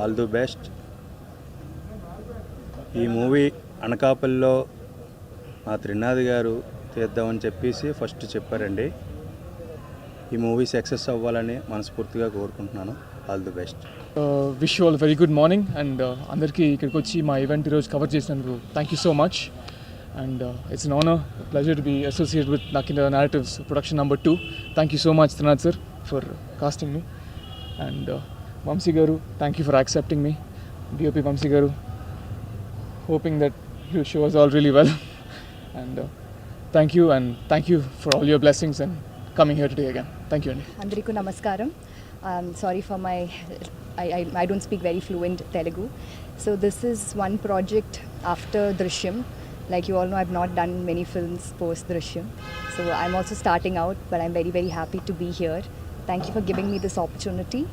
All the best. ఈ movie అనకాపల్లిలో మా త్రినాథ్ గారు తీద్దామని చెప్పేసి ఫస్ట్ చెప్పారండి. ఈ మూవీ సక్సెస్ అవ్వాలని మనస్ఫూర్తిగా కోరుకుంటున్నాను. All the best. Wish all very good morning and అందరికీ ఇక్కడికి వచ్చి మా ఈవెంట్ ఈరోజు కవర్ చేసినందుకు thank you so much and it's an honour pleasure to associate with Nakkina narratives production number two thank you so much Trinath sir for casting me and Vamsi Garu, thank you for accepting me. DOP Vamsi Garu, hoping that you show us all really well. and uh, thank you, and thank you for all your blessings and coming here today again. Thank you, Andy. Andriku Namaskaram. Um, sorry for my, I, I, I don't speak very fluent Telugu. So this is one project after Drishyam. Like you all know, I've not done many films post Drishyam. So I'm also starting out, but I'm very, very happy to be here. Thank you for giving me this opportunity.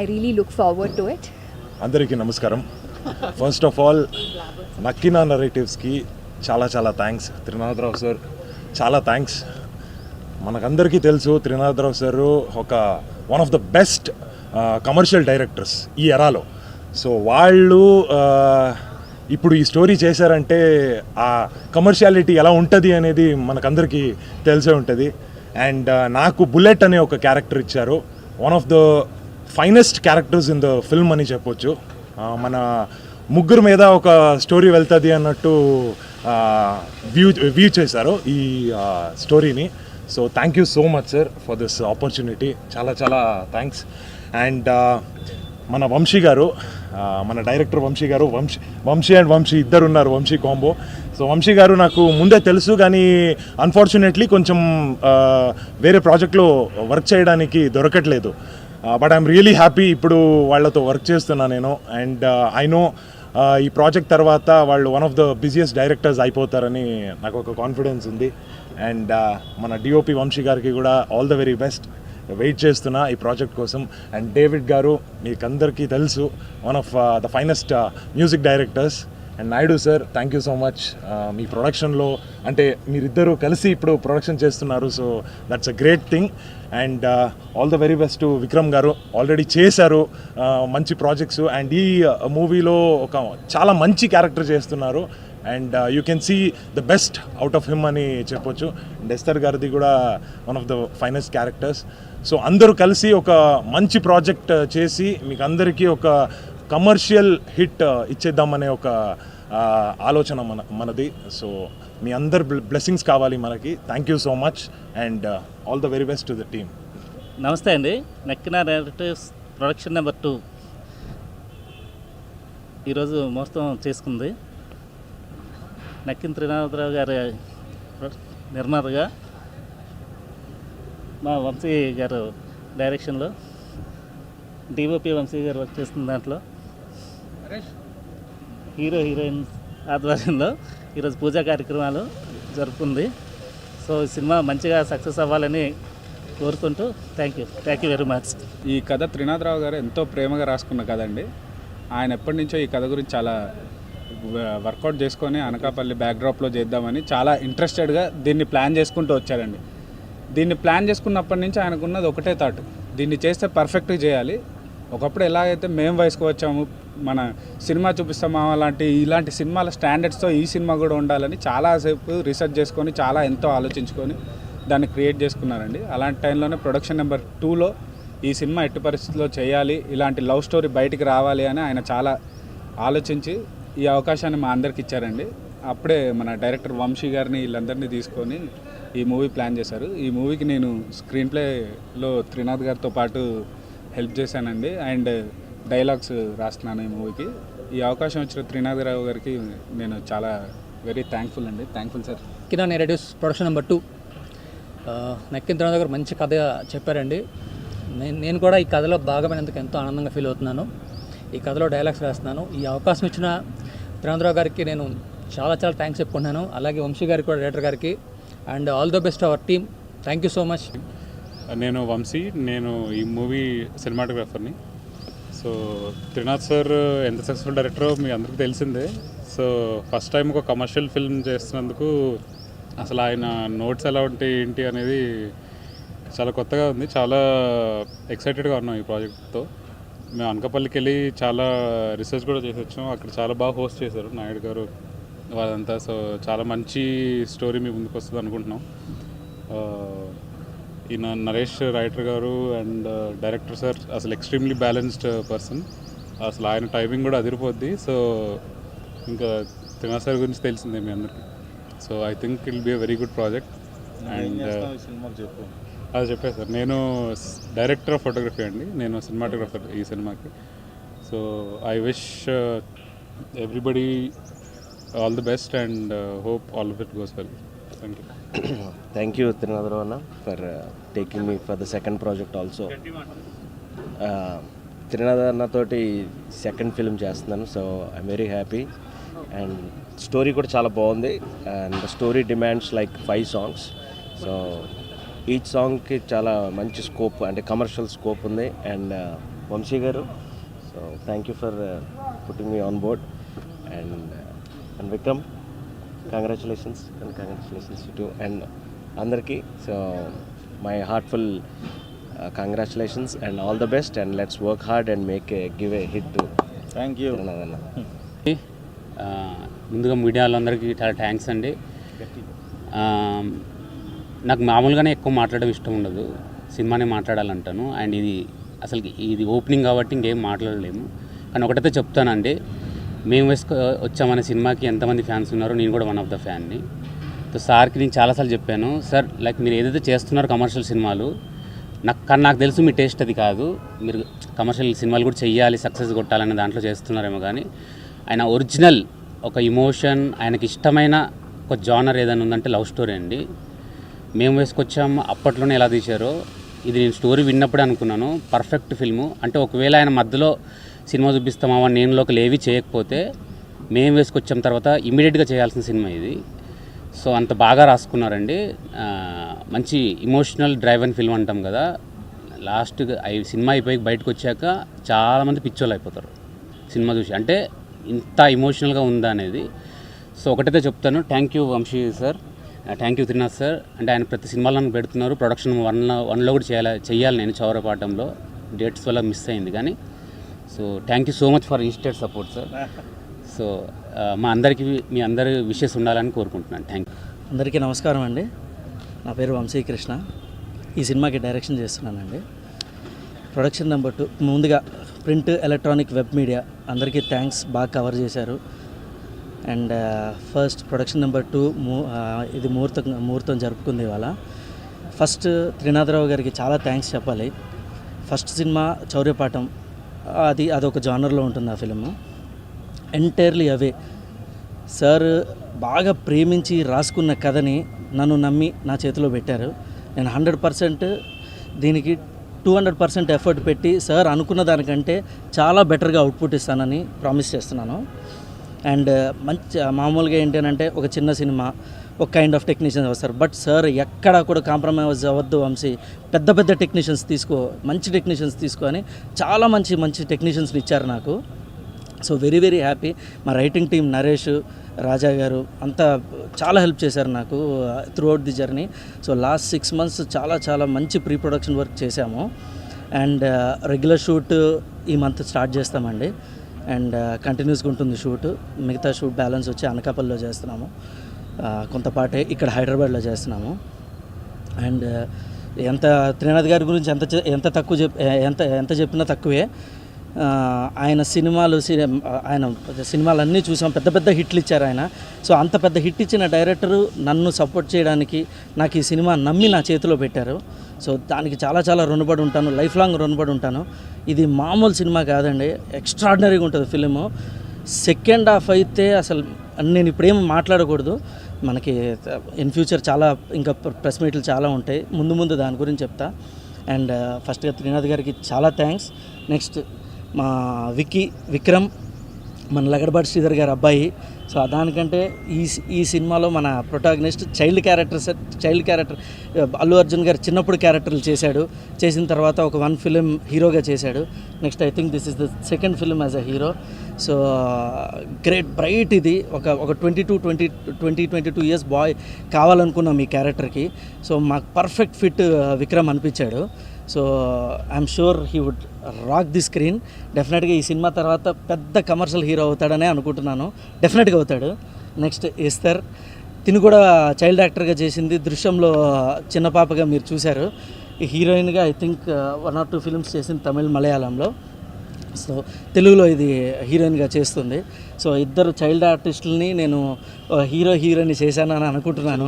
I really look forward to it అందరికీ నమస్కారం. First of all Nakkina నరేటివ్స్కి చాలా చాలా thanks Trinatha Rao sir చాలా thanks మనకందరికీ తెలుసు Trinatha Rao sir ఒక one of the best commercial directors ఈ ఎరాలో. సో వాళ్ళు uh, ఇప్పుడు ఈ స్టోరీ చేశారంటే ఆ కమర్షియాలిటీ ఎలా ఉంటుంది అనేది మనకందరికీ తెలిసే ఉంటుంది. అండ్ uh, నాకు బుల్లెట్ అనే ఒక క్యారెక్టర్ ఇచ్చారు. One of the finest characters in the film అని చెప్పొచ్చు. మన ముగ్గురు మీద ఒక స్టోరీ వెళ్తుంది అన్నట్టు వ్యూ వ్యూ చేశారు ఈ స్టోరీని so thank you so much sir for this opportunity చాలా చాలా థ్యాంక్స్ అండ్ మన వంశీ గారు మన డైరెక్టర్ వంశీ గారు వంశీ వంశీ అండ్ వంశీ ఇద్దరు ఉన్నారు వంశీ కాంబో సో వంశీ గారు నాకు ముందే తెలుసు కానీ అన్ఫార్చునేట్లీ కొంచెం వేరే ప్రాజెక్ట్లో వర్క్ చేయడానికి దొరకట్లేదు. బట్ ఐఎమ్ రియలీ హ్యాపీ ఇప్పుడు వాళ్ళతో వర్క్ చేస్తున్నా నేను. అండ్ ఐ నో ఈ ప్రాజెక్ట్ తర్వాత వాళ్ళు one of the busiest directors అయిపోతారని నాకు ఒక కాన్ఫిడెన్స్ ఉంది. అండ్ uh, మన డిఓపి వంశీ గారికి కూడా all the very best wait చేస్తున్నా ఈ ప్రాజెక్ట్ కోసం. అండ్ డేవిడ్ గారు మీకు అందరికీ తెలుసు one of the finest music directors and Naidu sir thank you so much మీ ప్రొడక్షన్లో అంటే మీరిద్దరూ కలిసి ఇప్పుడు ప్రొడక్షన్ చేస్తున్నారు so that's a great thing and all the very best Vikram garu. Already చేశారు uh, మంచి ప్రాజెక్ట్స్ అండ్ ఈ uh, మూవీలో ఒక చాలా మంచి క్యారెక్టర్ చేస్తున్నారు. And you can see the best out of him అని చెప్పొచ్చు. అండ్ ఎస్తర్ గారిది కూడా one of the finest characters so అందరూ కలిసి ఒక మంచి ప్రాజెక్ట్ చేసి మీకు అందరికీ ఒక కమర్షియల్ హిట్ ఇచ్చేద్దామనే ఒక ఆలోచన మన మనది. సో మీ అందరు బ్లెస్సింగ్స్ కావాలి మనకి. Thank you so much and all the very best to the team నమస్తే అండి. Nakkina narratives production number two ఈరోజు మోస్తం చేసుకుంది. నక్కిన త్రినాథరావు గారి నిర్మాతగా మా వంశీ గారు డైరెక్షన్లో డిఓపి వంశీ గారు వర్క్ చేస్తున్న దాంట్లో. హీరో హీరోయిన్ ఆధ్వర్యంలో ఈరోజు పూజా కార్యక్రమాలు జరుపుకుంది. సో ఈ సినిమా మంచిగా సక్సెస్ అవ్వాలని కోరుకుంటూ thank you. Thank you very much. ఈ కథ త్రినాథరావు గారు ఎంతో ప్రేమగా రాసుకున్న కథ అండి. ఆయన ఎప్పటి నుంచో ఈ కథ గురించి చాలా వర్కౌట్ చేసుకొని అనకాపల్లి బ్యాక్డ్రాప్లో చేద్దామని చాలా ఇంట్రెస్టెడ్గా దీన్ని ప్లాన్ చేసుకుంటూ వచ్చారండి దీన్ని ప్లాన్ చేసుకున్నప్పటి నుంచి ఆయనకున్నది ఒకటే థాట్ దీన్ని చేస్తే పర్ఫెక్ట్గా చేయాలి. ఒకప్పుడు ఎలాగైతే మేము వయసుకు వచ్చాము మన సినిమా చూపిస్తామా లాంటి ఇలాంటి సినిమాల స్టాండర్డ్స్తో ఈ సినిమా కూడా ఉండాలని చాలాసేపు రీసెర్చ్ చేసుకొని చాలా ఎంతో ఆలోచించుకొని దాన్ని క్రియేట్ చేసుకున్నారండి. అలాంటి టైంలోనే ప్రొడక్షన్ నెంబర్ టూలో ఈ సినిమా ఎట్టి పరిస్థితుల్లో చేయాలి ఇలాంటి లవ్ స్టోరీ బయటికి రావాలి అని ఆయన చాలా ఆలోచించి ఈ అవకాశాన్ని మా అందరికి ఇచ్చారండి. అప్పుడే మన డైరెక్టర్ వంశీ గారిని వీళ్ళందరినీ తీసుకొని ఈ మూవీ ప్లాన్ చేశారు. ఈ మూవీకి నేను స్క్రీన్ ప్లేలో త్రినాథ్ గారితో పాటు హెల్ప్ చేశానండి. అండ్ డైలాగ్స్ రాస్తున్నాను ఈ మూవీకి. ఈ అవకాశం వచ్చిన త్రినాథరావు గారికి నేను చాలా వెరీ థ్యాంక్ఫుల్ అండి. Thankful sir. కినా రెడ్యూస్ ప్రొడక్షన్ నెంబర్ టూ. నక్కిన తర్వాత గారు మంచి కథ చెప్పారండి. నేను నేను కూడా ఈ కథలో భాగమైనందుకు ఎంతో ఆనందంగా ఫీల్ అవుతున్నాను. ఈ కథలో డైలాగ్స్ రాస్తున్నాను. ఈ అవకాశం ఇచ్చిన త్రినాథరావు గారికి నేను చాలా చాలా థ్యాంక్స్ చెప్పుకుంటున్నాను. అలాగే వంశీ గారికి కూడా డైరెక్టర్ గారికి. And all the best our team. Thank you so much. నేను వంశీ నేను ఈ మూవీ సినిమాటోగ్రాఫర్ని. సో త్రినాథ్ సార్ ఎంత సక్సెస్ఫుల్ డైరెక్టరో మీ అందరికీ తెలిసిందే. సో ఫస్ట్ టైం ఒక కమర్షియల్ ఫిల్మ్ చేస్తున్నందుకు అసలు ఆయన నోట్స్ ఎలా ఉంటాయి ఏంటి అనేది చాలా కొత్తగా ఉంది. చాలా ఎక్సైటెడ్గా ఉన్నాం ఈ ప్రాజెక్ట్తో మేము అనకాపల్లికి వెళ్ళి చాలా రీసెర్చ్ కూడా చేసి వచ్చాం. అక్కడ చాలా బాగా హోస్ట్ చేశారు నాయుడు గారు. వాళ్ళంతా సో చాలా మంచి స్టోరీ మీ ముందుకు వస్తుంది అనుకుంటున్నాం ఈయన Naresh writer garu and director sir అసలు ఎక్స్ట్రీమ్లీ బ్యాలెన్స్డ్ పర్సన్. అసలు ఆయన టైమింగ్ కూడా అదిరిపోద్ది. సో ఇంకా త్రినాథ్ సార్ గురించి తెలిసిందే మీ అందరికీ. So I think it'll be a very good project and చెప్పు. అది చెప్పాను సార్. నేను డైరెక్టర్ ఆఫ్ ఫోటోగ్రఫీ అండి. నేను సినిమాటోగ్రఫర్ ఈ సినిమాకి. So I wish everybody all the best and hope all of it goes well thank you thank you Trinatha Rao అన్న for taking me for the second project also Trinatha అన్నతోటి second film చేస్తున్నాను so I'm very happy and story కూడా చాలా బాగుంది. And story demands like five songs so each సాంగ్కి చాలా మంచి scope అంటే commercial scope ఉంది. And Vamsi garu so thank you for putting me on board and and Vikram congratulations and congratulations to and అందరికీ. So my heartful congratulations and all the best and let's work hard and make give a hit to thank you ముందుగా మీడియాలందరికీ చాలా thanks అండి. ఆ, నాకు మామూలుగానే ఎక్కువ మాట్లాడడం ఇష్టం ఉండదు. సినిమానే మాట్లాడాలంటాను. అండ్ ఇది అసలు ఇది ఓపెనింగ్ కాబట్టి ఇంకేం మాట్లాడలేము. కానీ ఒకటైతే చెప్తానండి. మేము వేసుకు వచ్చామనే సినిమాకి ఎంతమంది ఫ్యాన్స్ ఉన్నారో నేను కూడా వన్ ఆఫ్ ద ఫ్యాన్ని. సో సార్కి నేను చాలాసార్లు చెప్పాను సార్ లైక్ మీరు ఏదైతే చేస్తున్నారో కమర్షియల్ సినిమాలు నాకు కానీ నాకు తెలుసు మీ టేస్ట్ అది కాదు మీరు కమర్షియల్ సినిమాలు కూడా చెయ్యాలి సక్సెస్ కొట్టాలనే దాంట్లో చేస్తున్నారేమో కానీ ఆయన ఒరిజినల్ ఒక ఇమోషన్ ఆయనకి ఇష్టమైన ఒక జానర్ ఏదైనా ఉందంటే లవ్ స్టోరీ అండి. మేము వేసుకొచ్చాం అప్పట్లోనే ఎలా తీశారో ఇది నేను స్టోరీ విన్నప్పుడే అనుకున్నాను పర్ఫెక్ట్ ఫిల్ము. అంటే ఒకవేళ ఆయన మధ్యలో సినిమా చూపిస్తామా నేనులోకి ఏవి చేయకపోతే మేము వేసుకొచ్చాం తర్వాత ఇమీడియట్గా చేయాల్సిన సినిమా ఇది. సో అంత బాగా రాసుకున్నారండి. మంచి ఇమోషనల్ డ్రైవ్ అండ్ ఫిల్మ్ అంటాం కదా. లాస్ట్ సినిమా అయిపోయి బయటకు వచ్చాక చాలామంది పిచ్చోళ్ళు అయిపోతారు సినిమా చూసి. అంటే ఇంత ఇమోషనల్గా ఉందా అనేది. సో ఒకటైతే చెప్తాను. Thank you Vamsi sir thank you Trinath sir అంటే ఆయన ప్రతి సినిమాలో పెడుతున్నారు. ప్రొడక్షన్ వన్లో వన్లో కూడా చేయాలి చేయాలి నేను చౌరపాటంలో డేట్స్ వల్ల మిస్ అయింది కానీ so thank you so much for instead support sir so మా అందరికీ మీ అందరి విషెస్ ఉండాలని కోరుకుంటున్నాను. థ్యాంక్ యూ అందరికీ నమస్కారం అండి. నా పేరు వంశీకృష్ణ ఈ సినిమాకి డైరెక్షన్ చేస్తున్నానండి. ప్రొడక్షన్ నెంబర్ టూ ముందుగా ప్రింట్ ఎలక్ట్రానిక్ వెబ్ మీడియా అందరికీ థ్యాంక్స్ బాగా కవర్ చేశారు. And first production number two మూ uh, ఇది ముహూర్తం ముహూర్తం జరుపుకుంది ఇవాళ. ఫస్ట్ త్రినాథరావు గారికి చాలా థ్యాంక్స్ చెప్పాలి. ఫస్ట్ సినిమా చౌర్యపాఠం అది అదొక జానర్లో ఉంటుంది ఆ ఫిలిం ఎంటైర్లీ అవే సార్ బాగా ప్రేమించి రాసుకున్న కథని నన్ను నమ్మి నా చేతిలో పెట్టారు. నేను హండ్రెడ్ పర్సెంట్ దీనికి టూ హండ్రెడ్ పర్సెంట్ ఎఫర్ట్ పెట్టి సార్ అనుకున్న దానికంటే చాలా బెటర్గా అవుట్పుట్ ఇస్తానని ప్రామిస్ చేస్తున్నాను. అండ్ మంచి మామూలుగా ఏంటంటే ఒక చిన్న సినిమా. ఒక కైండ్ ఆఫ్ టెక్నీషియన్స్ వస్తారు బట్ సార్ ఎక్కడా కూడా కాంప్రమైజ్ అవ్వద్దు వంశీ. పెద్ద పెద్ద టెక్నీషియన్స్ తీసుకో మంచి టెక్నీషియన్స్ తీసుకో అని చాలా మంచి మంచి టెక్నీషియన్స్ని ఇచ్చారు నాకు. సో వెరీ వెరీ హ్యాపీ మా రైటింగ్ టీం నరేష్ రాజా గారు అంతా చాలా హెల్ప్ చేశారు నాకు throughout the journey so last six months చాలా చాలా మంచి ప్రీ ప్రొడక్షన్ వర్క్ చేశాము. అండ్ uh, రెగ్యులర్ షూట్ ఈ మంత్ స్టార్ట్ చేస్తామండి. అండ్ uh, కంటిన్యూస్గా ఉంటుంది షూట్ మిగతా షూట్ బ్యాలెన్స్ వచ్చి అనకాపల్లిలో చేస్తున్నాము. కొంతపాటే ఇక్కడ హైదరాబాద్లో చేస్తున్నాము. అండ్ ఎంత త్రినాథ్ గారి గురించి ఎంత ఎంత తక్కువ చెప్ ఎంత ఎంత చెప్పినా తక్కువే. ఆయన సినిమాలు ఆయన సినిమాలన్నీ చూసాం. పెద్ద పెద్ద హిట్లు ఇచ్చారు ఆయన. సో అంత పెద్ద హిట్ ఇచ్చిన డైరెక్టరు నన్ను సపోర్ట్ చేయడానికి నాకు ఈ సినిమా నమ్మి నా చేతిలో పెట్టారు. సో దానికి చాలా చాలా రుణపడి ఉంటాను. లైఫ్ లాంగ్ రుణపడి ఉంటాను. ఇది మామూలు సినిమా కాదండి. ఎక్స్ట్రాడినరీగా ఉంటుంది ఫిలిము. సెకండ్ హాఫ్ అయితే అసలు నేను ఇప్పుడేం మాట్లాడకూడదు. మనకి ఇన్ ఫ్యూచర్ చాలా ఇంకా ప్రెస్ మీట్లు చాలా ఉంటాయి. ముందు ముందు దాని గురించి చెప్తా. అండ్ ఫస్ట్గా uh, త్రినాథ్ గారికి చాలా థ్యాంక్స్ నెక్స్ట్ మా విక్కీ విక్రమ్ మన లగడబాటి శ్రీధర్ గారి అబ్బాయి. సో దానికంటే ఈ ఈ సినిమాలో మన protagonist child character child character Allu Arjun garu చిన్నప్పుడు క్యారెక్టర్లు చేశాడు. చేసిన తర్వాత ఒక వన్ ఫిలిం హీరోగా చేశాడు. Next I think this is the second film as a hero so great bright ఇది. ఒక ఒక twenty two twenty twenty twenty two years boy కావాలనుకున్నాం ఈ క్యారెక్టర్కి. సో మాకు పర్ఫెక్ట్ ఫిట్ విక్రమ్ అనిపించాడు. So I'm sure he would rock the screen. డెఫినెట్గా ఈ cinema తర్వాత పెద్ద కమర్షియల్ హీరో అవుతాడనే అనుకుంటున్నాను. డెఫినెట్గా అవుతాడు. నెక్స్ట్ ఇస్తర్ తిను కూడా చైల్డ్ యాక్టర్గా చేసింది దృశ్యంలో చిన్న పాపగా మీరు చూశారు. హీరోయిన్గా I think one or two films చేసింది తమిళ్ మలయాళంలో. సో తెలుగులో ఇది హీరోయిన్గా చేస్తుంది. సో ఇద్దరు చైల్డ్ ఆర్టిస్టులని నేను హీరో హీరోయిన్ చేశాను అని అనుకుంటున్నాను.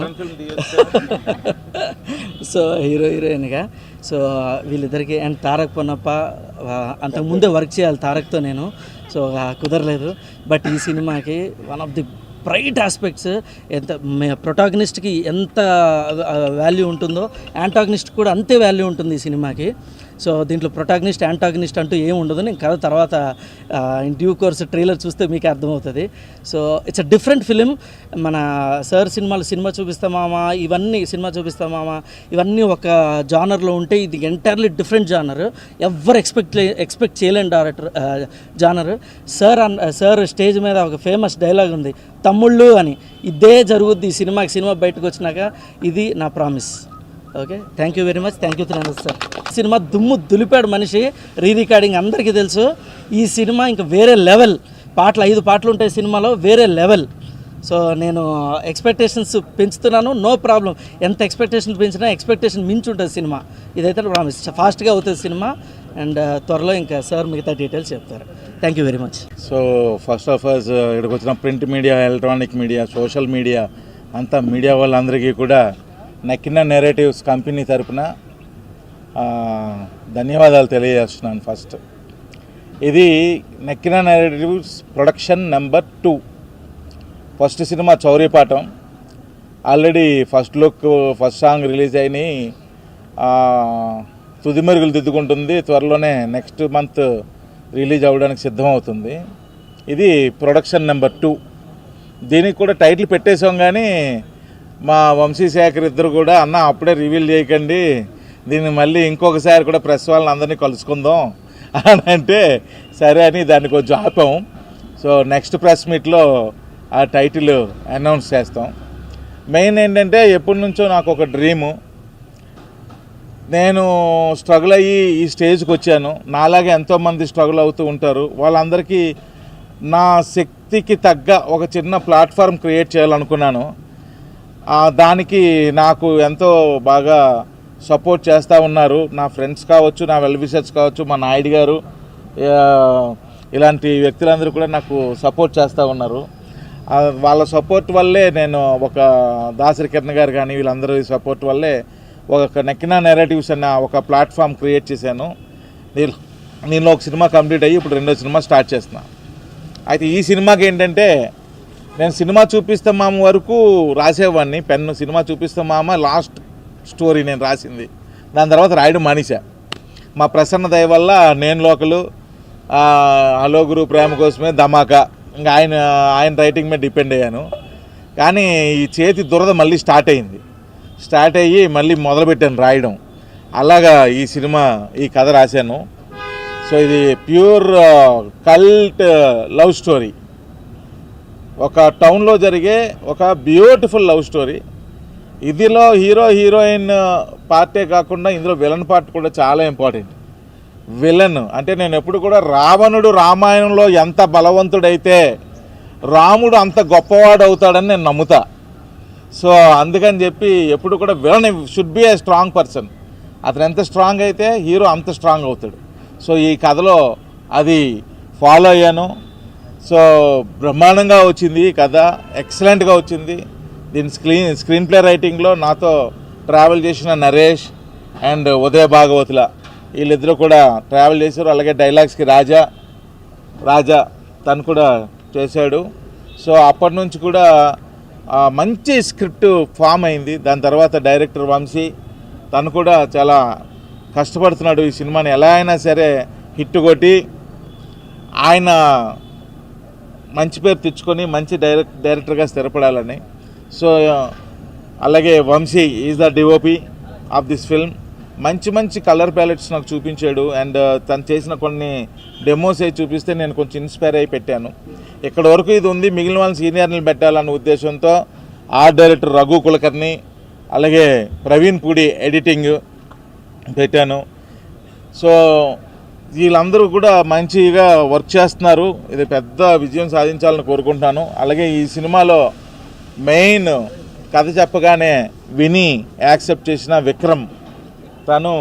సో హీరో హీరోయిన్గా. సో వీళ్ళిద్దరికి అండ్ తారక్ పొన్నప్ప అంతకుముందే వర్క్ చేయాలి తారక్తో నేను. సో కుదరలేదు. బట్ ఈ సినిమాకి one of the bright aspects ఎంత ప్రొటాగనిస్ట్కి ఎంత వాల్యూ ఉంటుందో యాంటాగనిస్ట్ కూడా అంతే వాల్యూ ఉంటుంది ఈ సినిమాకి. సో దీంట్లో ప్రొటాగనిస్ట్ యాంటాగనిస్ట్ అంటూ ఏం ఉండదు. నేను కథ తర్వాత ఇన్ డ్యూ కోర్స్ ట్రైలర్ చూస్తే మీకు అర్థమవుతుంది. So it's a different film మన సార్ సినిమాలు సినిమా చూపిస్తామామా ఇవన్నీ సినిమా చూపిస్తామామా ఇవన్నీ ఒక జానర్లో ఉంటే ఇది ఎంటైర్లీ డిఫరెంట్ జానర్. ఎవ్వరు ఎక్స్పెక్ట్ ఎక్స్పెక్ట్ చేయలేని డైరెక్టర్ జానర్. సార్ అన్ సార్ స్టేజ్ మీద ఒక ఫేమస్ డైలాగ్ ఉంది. తమ్ముళ్ళు అని. ఇదే జరుగుద్ది ఈ సినిమాకి సినిమా బయటకు వచ్చినాక. ఇది నా promise okay? Thank you very much thank you Trinath sir cinema దుమ్ము దులిపాడు మనిషి. రీ రికార్డింగ్ అందరికీ తెలుసు. ఈ సినిమా ఇంకా వేరే లెవెల్. పాటలు ఐదు పాటలు ఉంటాయి సినిమాలో వేరే లెవెల్. సో నేను ఎక్స్పెక్టేషన్స్ పెంచుతున్నాను. నో ప్రాబ్లం ఎంత ఎక్స్పెక్టేషన్ పెంచినా ఎక్స్పెక్టేషన్ మించి ఉంటుంది సినిమా. ఇదైతే ప్రామిస్ ఫాస్ట్గా అవుతుంది సినిమా. అండ్ uh, త్వరలో ఇంకా సార్ మిగతా డీటెయిల్స్ చెప్తారు. Thank you very much so first of all ఇక్కడికి వచ్చిన print media electronic media social media అంతా మీడియా వాళ్ళందరికీ కూడా నక్కిన నెరేటివ్స్ కంపెనీ తరపున ధన్యవాదాలు తెలియజేస్తున్నాను ఫస్ట్ ఇది Nakkina narratives production number two first cinema Chaurya Paatham already first look first song release అయినాయి తుదిమరుగులు దిద్దుకుంటుంది. త్వరలోనే నెక్స్ట్ మంత్ రిలీజ్ అవ్వడానికి సిద్ధమవుతుంది. ఇది ప్రొడక్షన్ నెంబర్ టూ దీనికి కూడా టైటిల్ పెట్టేసాం కానీ మా వంశీశేఖర్ ఇద్దరు కూడా అన్న అప్పుడే రివీల్ చేయకండి. దీన్ని మళ్ళీ ఇంకొకసారి కూడా ప్రెస్ వాళ్ళని అందరినీ కలుసుకుందాం. అని అంటే సరే అని దాన్ని కొంచెం ఆపాం. సో నెక్స్ట్ ప్రెస్ మీట్లో ఆ టైటిల్ అనౌన్స్ చేస్తాం. మెయిన్ ఏంటంటే ఎప్పటి నుంచో నాకు ఒక డ్రీము. నేను స్ట్రగుల్ అయ్యి ఈ స్టేజ్కి వచ్చాను. నాలాగే ఎంతోమంది స్ట్రగుల్ అవుతూ ఉంటారు. వాళ్ళందరికీ నా శక్తికి తగ్గ ఒక చిన్న ప్లాట్ఫామ్ క్రియేట్ చేయాలనుకున్నాను. దానికి నాకు ఎంతో బాగా సపోర్ట్ చేస్తూ ఉన్నారు. నా ఫ్రెండ్స్ కావచ్చు నా వెల్ విషర్స్ కావచ్చు మా నాయుడు గారు ఇలాంటి వ్యక్తులందరూ కూడా నాకు సపోర్ట్ చేస్తూ ఉన్నారు. వాళ్ళ సపోర్ట్ వల్లే నేను ఒక దాసరి కిరణ్ గారు కానీ వీళ్ళందరూ సపోర్ట్ వల్లే ఒక నెక్కిన నెరేటివ్స్ అన్న ఒక ప్లాట్ఫామ్ క్రియేట్ చేశాను. నేను ఒక సినిమా కంప్లీట్ అయ్యి ఇప్పుడు రెండో సినిమా స్టార్ట్ చేస్తున్నా. అయితే ఈ సినిమాకి ఏంటంటే నేను సినిమా చూపిస్తే మామ వరకు రాసేవాడిని. పెన్ను సినిమా చూపిస్తే మామ లాస్ట్ స్టోరీ నేను రాసింది. దాని తర్వాత రాయడం మానేశా. మా ప్రసన్న దయ వల్ల నేను లోకలు హలో గురు ప్రేమ కోసమే ధమాకా. ఇంకా ఆయన ఆయన రైటింగ్ మీద డిపెండ్ అయ్యాను. కానీ ఈ చేతి దురద మళ్ళీ స్టార్ట్ అయింది. స్టార్ట్ అయ్యి మళ్ళీ మొదలుపెట్టాను రాయడం. అలాగా ఈ సినిమా ఈ కథ రాశాను. సో ఇది ప్యూర్ కల్ట్ లవ్ స్టోరీ. ఒక టౌన్లో జరిగే ఒక బ్యూటిఫుల్ లవ్ స్టోరీ. ఇదిలో హీరో హీరోయిన్ పార్టే కాకుండా ఇందులో విలన్ పార్ట్ కూడా చాలా ఇంపార్టెంట్. విలన్ అంటే నేను ఎప్పుడు కూడా రావణుడు రామాయణంలో ఎంత బలవంతుడైతే రాముడు అంత గొప్పవాడు అవుతాడని నేను నమ్ముతా. సో అందుకని చెప్పి ఎప్పుడు కూడా villain should be a strong person అతను ఎంత స్ట్రాంగ్ అయితే హీరో అంత స్ట్రాంగ్ అవుతాడు. సో ఈ కథలో అది ఫాలో అయ్యాను. సో బ్రహ్మాండంగా వచ్చింది ఈ కథ. ఎక్సలెంట్గా వచ్చింది. దీని స్క్రీన్ స్క్రీన్ ప్లే రైటింగ్లో నాతో ట్రావెల్ చేసిన నరేష్ అండ్ ఉదయ భాగవతుల. వీళ్ళిద్దరూ కూడా ట్రావెల్ చేశారు. అలాగే డైలాగ్స్కి రాజా రాజా తను కూడా చేశాడు. సో అప్పటి నుంచి కూడా మంచి స్క్రిప్ట్ ఫామ్ అయింది. దాని తర్వాత డైరెక్టర్ వంశీ తను కూడా చాలా కష్టపడుతున్నాడు ఈ సినిమాని. ఎలా అయినా సరే హిట్ కొట్టి ఆయన మంచి పేరు తెచ్చుకొని మంచి డైరెక్ట్ డైరెక్టర్గా స్థిరపడాలని. సో అలాగే Vamsi is the DOP of this film మంచి మంచి కలర్ ప్యాలెట్స్ నాకు చూపించాడు. అండ్ uh, తను చేసిన కొన్ని డెమోస్ అవి చూపిస్తే నేను కొంచెం ఇన్స్పైర్ అయి పెట్టాను. ఇక్కడ వరకు ఇది ఉంది. మిగిలిన వాళ్ళని సీనియర్ని పెట్టాలన్న ఉద్దేశంతో ఆర్ట్ డైరెక్టర్ రఘు కులకర్ణి అలాగే ప్రవీణ్ పూడి ఎడిటింగ్ పెట్టాను. సో వీళ్ళందరూ కూడా మంచిగా వర్క్ చేస్తున్నారు. ఇది పెద్ద విజయం సాధించాలని కోరుకుంటున్నాను. అలాగే ఈ సినిమాలో మెయిన్ కథ చెప్పగానే విని యాక్సెప్ట్ చేసిన విక్రమ్ తను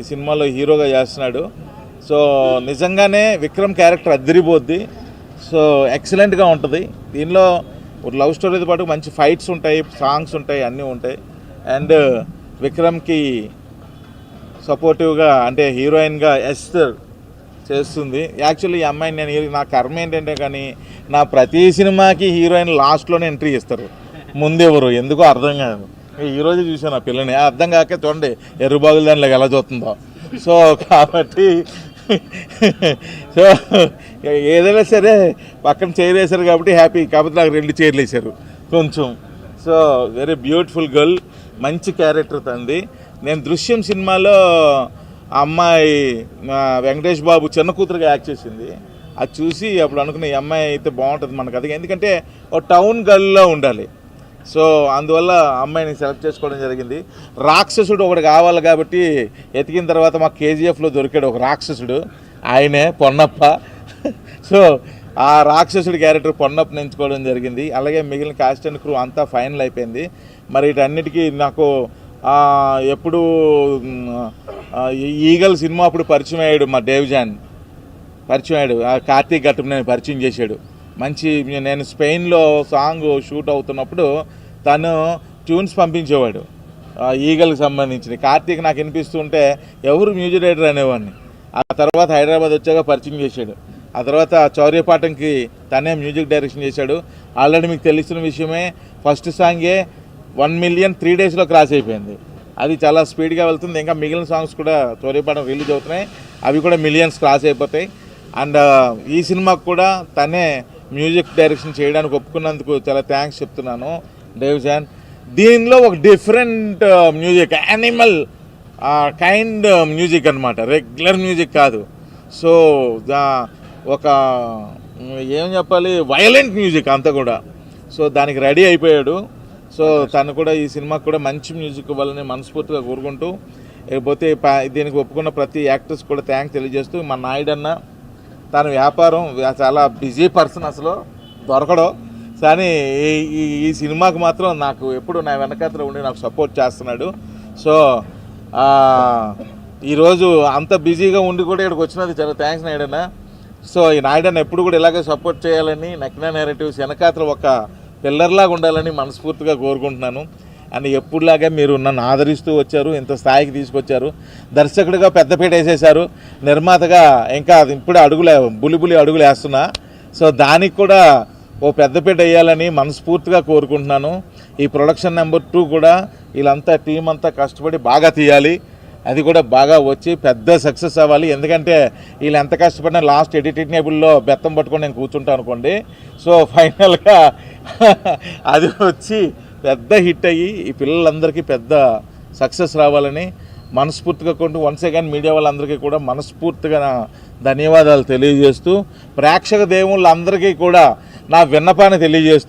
ఈ సినిమాలో హీరోగా చేస్తున్నాడు. సో నిజంగానే విక్రమ్ క్యారెక్టర్ అద్దరిపోద్ది సో ఎక్సలెంట్గా ఉంటుంది. దీనిలో ఒక లవ్ స్టోరీతో పాటు మంచి ఫైట్స్ ఉంటాయి సాంగ్స్ ఉంటాయి అన్నీ ఉంటాయి. అండ్ విక్రమ్కి సపోర్టివ్గా అంటే హీరోయిన్గా ఎస్టర్ చేస్తుంది. యాక్చువల్లీ ఈ అమ్మాయిని నేను నా కర్మ ఏంటంటే కానీ నా ప్రతి సినిమాకి హీరోయిన్ లాస్ట్లోనే ఎంట్రీ ఇస్తారు ముందెవరు? ఎందుకో అర్థం కాదు. ఈరోజు చూసాను ఆ పిల్లని. అర్థం కాక చూడండి ఎర్రబాగుల దానిలోకి ఎలా చూస్తుందో. సో కాబట్టి సో ఏదైనా సరే పక్కన చైర్ వేశారు కాబట్టి హ్యాపీ కాకపోతే నాకు రెండు చైర్లు వేశారు. కొంచెం. సో వెరీ బ్యూటిఫుల్ గర్ల్ మంచి క్యారెక్టర్ తంది. నేను దృశ్యం సినిమాలో అమ్మాయి వెంకటేష్ బాబు చిన్న కూతురుగా యాక్ట్ చేసింది. అది చూసి అప్పుడు అనుకున్న ఈ అమ్మాయి అయితే బాగుంటుంది మనకు అది ఎందుకంటే ఒక టౌన్ గర్ల్లో ఉండాలి. సో అందువల్ల అమ్మాయిని సెలెక్ట్ చేసుకోవడం జరిగింది. రాక్షసుడు ఒకటి కావాలి కాబట్టి ఎతికిన తర్వాత మా కేజీఎఫ్లో దొరికాడు ఒక రాక్షసుడు. ఆయనే పొన్నప్ప. సో ఆ రాక్షసుడి క్యారెక్టర్ పొన్నప్పని ఎంచుకోవడం జరిగింది. అలాగే మిగిలిన కాస్ట్ అండ్ క్రూ అంతా ఫైనల్ అయిపోయింది. మరి వీటన్నిటికీ నాకు ఎప్పుడు ఈగల్ సినిమా అప్పుడు పరిచయం అయ్యాడు మా దేవ్జాన్. పరిచయం అయ్యాడు. ఆ కార్తీక్ ఘట్టం నేను పరిచయం చేశాడు. మంచి నేను స్పెయిన్లో సాంగ్ షూట్ అవుతున్నప్పుడు తను ట్యూన్స్ పంపించేవాడు. ఈగల్కి సంబంధించిన కార్తీక్ నాకు వినిపిస్తుంటే ఎవరు మ్యూజిక్ డైరెక్టర్ అనేవాడిని. ఆ తర్వాత హైదరాబాద్ వచ్చాక పరిచయం చేశాడు. ఆ తర్వాత చౌర్యపాఠంకి తనే మ్యూజిక్ డైరెక్షన్ చేశాడు. ఆల్రెడీ మీకు తెలిసిన విషయమే ఫస్ట్ సాంగే వన్ మిలియన్ త్రీ డేస్లో క్రాస్ అయిపోయింది. అది చాలా స్పీడ్గా వెళ్తుంది. ఇంకా మిగిలిన సాంగ్స్ కూడా చౌర్యపాఠం రిలీజ్ అవుతున్నాయి. అవి కూడా మిలియన్స్ క్రాస్ అయిపోతాయి. అండ్ ఈ సినిమాకు కూడా తనే మ్యూజిక్ డైరెక్షన్ చేయడానికి ఒప్పుకున్నందుకు చాలా థ్యాంక్స్ చెప్తున్నాను. డేవ్ జాన్ దీనిలో ఒక different music animal kind music అనమాట రెగ్యులర్ మ్యూజిక్ కాదు. సో దా- ఒక ఏం చెప్పాలి వైలెంట్ మ్యూజిక్ అంతా కూడా. సో దానికి రెడీ అయిపోయాడు. సో తను కూడా ఈ సినిమాకు కూడా మంచి మ్యూజిక్ ఇవ్వాలని మనస్ఫూర్తిగా కోరుకుంటూ లేకపోతే ప- దీనికి ఒప్పుకున్న ప్రతి యాక్టర్స్ కూడా థ్యాంక్స్ తెలియజేస్తూ మా నాయుడన్న తన వ్యాపారం చాలా బిజీ పర్సన్ అసలు దొరకడం. కానీ ఈ- ఈ సినిమాకు మాత్రం నాకు ఎప్పుడు నా వెనకాతలో ఉండి నాకు సపోర్ట్ చేస్తున్నాడు. సో ఈరోజు అంత బిజీగా ఉండి కూడా ఇక్కడికి వచ్చినది చాలా థ్యాంక్స్ నాయుడన్న. సో ఈ నాయుడన్న ఎప్పుడు కూడా ఇలాగే సపోర్ట్ చేయాలని నక్కిన నేరేటివ్స్ వెనకాతలు ఒక పిల్లర్లాగా ఉండాలని మనస్ఫూర్తిగా కోరుకుంటున్నాను. అని ఎప్పుడులాగే మీరు నన్ను ఆదరిస్తూ వచ్చారు ఇంత స్థాయికి తీసుకొచ్చారు. దర్శకుడిగా పెద్దపీట వేసేశారు. నిర్మాతగా ఇంకా ఇప్పుడే అడుగులే బులిబులి అడుగులు వేస్తున్నా. సో దానికి కూడా ఓ పెద్దపీట వేయాలని మనస్ఫూర్తిగా కోరుకుంటున్నాను. ఈ ప్రొడక్షన్ నెంబర్ టూ కూడా వీళ్ళంతా టీం అంతా కష్టపడి బాగా తీయాలి. అది కూడా బాగా వచ్చి పెద్ద సక్సెస్ అవ్వాలి. ఎందుకంటే వీళ్ళు ఎంత కష్టపడినా లాస్ట్ ఎడిటింగ్ టేబుల్లో బెత్తం పట్టుకొని నేను కూర్చుంటాను అనుకోండి. సో ఫైనల్గా అది వచ్చి పెద్ద హిట్ అయ్యి ఈ పిల్లలందరికీ పెద్ద సక్సెస్ రావాలని మనస్ఫూర్తిగా కొంటూ వన్స్ అగైన్ మీడియా వాళ్ళందరికీ కూడా మనస్ఫూర్తిగా ధన్యవాదాలు తెలియజేస్తూ ప్రేక్షక దేవుళ్ళందరికీ కూడా నా విన్నపాన్ని తెలియజేస్తూ